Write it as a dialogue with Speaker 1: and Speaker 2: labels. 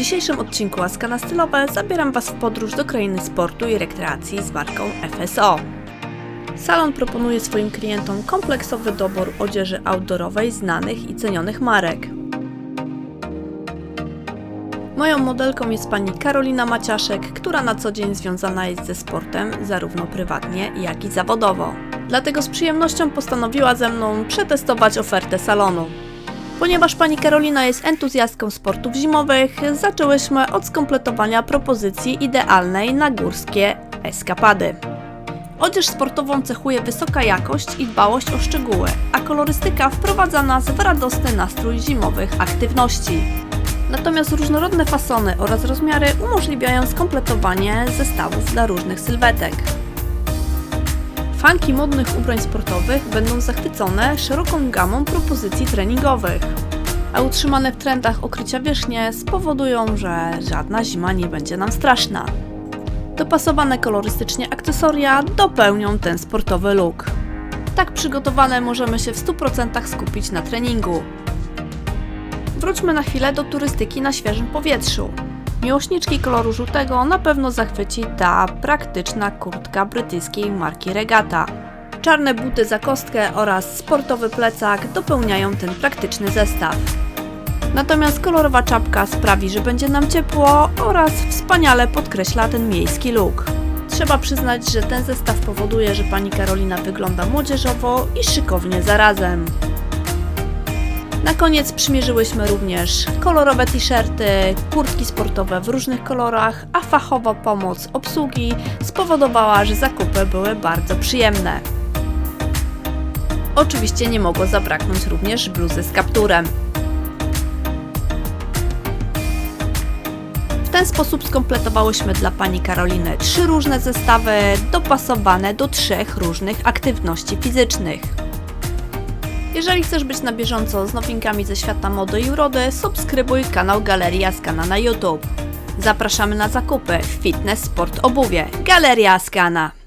Speaker 1: dzisiejszym odcinku Askana Stylowe zabieram Was w podróż do krainy sportu i rekreacji z marką FSO. Salon proponuje swoim klientom kompleksowy dobór odzieży outdoorowej znanych i cenionych marek. Moją modelką jest pani Karolina Maciaszek, która na co dzień związana jest ze sportem zarówno prywatnie, jak i zawodowo. Dlatego z przyjemnością postanowiła ze mną przetestować ofertę salonu. Ponieważ pani Karolina jest entuzjastką sportów zimowych, zaczęłyśmy od skompletowania propozycji idealnej na górskie eskapady. Odzież sportową cechuje wysoka jakość i dbałość o szczegóły, a kolorystyka wprowadza nas w radosny nastrój zimowych aktywności. Natomiast różnorodne fasony oraz rozmiary umożliwiają skompletowanie zestawów dla różnych sylwetek. Fanki modnych ubrań sportowych będą zachwycone szeroką gamą propozycji treningowych, a utrzymane w trendach okrycia wierzchnie spowodują, że żadna zima nie będzie nam straszna. Dopasowane kolorystycznie akcesoria dopełnią ten sportowy look. Tak przygotowane możemy się w 100% skupić na treningu. Wróćmy na chwilę do turystyki na świeżym powietrzu. Miłośniczki koloru żółtego na pewno zachwyci ta praktyczna kurtka brytyjskiej marki Regata. Czarne buty za kostkę oraz sportowy plecak dopełniają ten praktyczny zestaw. Natomiast kolorowa czapka sprawi, że będzie nam ciepło oraz wspaniale podkreśla ten miejski look. Trzeba przyznać, że ten zestaw powoduje, że pani Karolina wygląda młodzieżowo i szykownie zarazem. Na koniec przymierzyłyśmy również kolorowe t-shirty, kurtki sportowe w różnych kolorach, a fachowa pomoc obsługi spowodowała, że zakupy były bardzo przyjemne. Oczywiście nie mogło zabraknąć również bluzy z kapturem. W ten sposób skompletowałyśmy dla pani Karoliny trzy różne zestawy dopasowane do trzech różnych aktywności fizycznych. Jeżeli chcesz być na bieżąco z nowinkami ze świata mody i urody, subskrybuj kanał Galeria Skana na YouTube. Zapraszamy na zakupy Fitness Sport Obuwie Galeria Skana.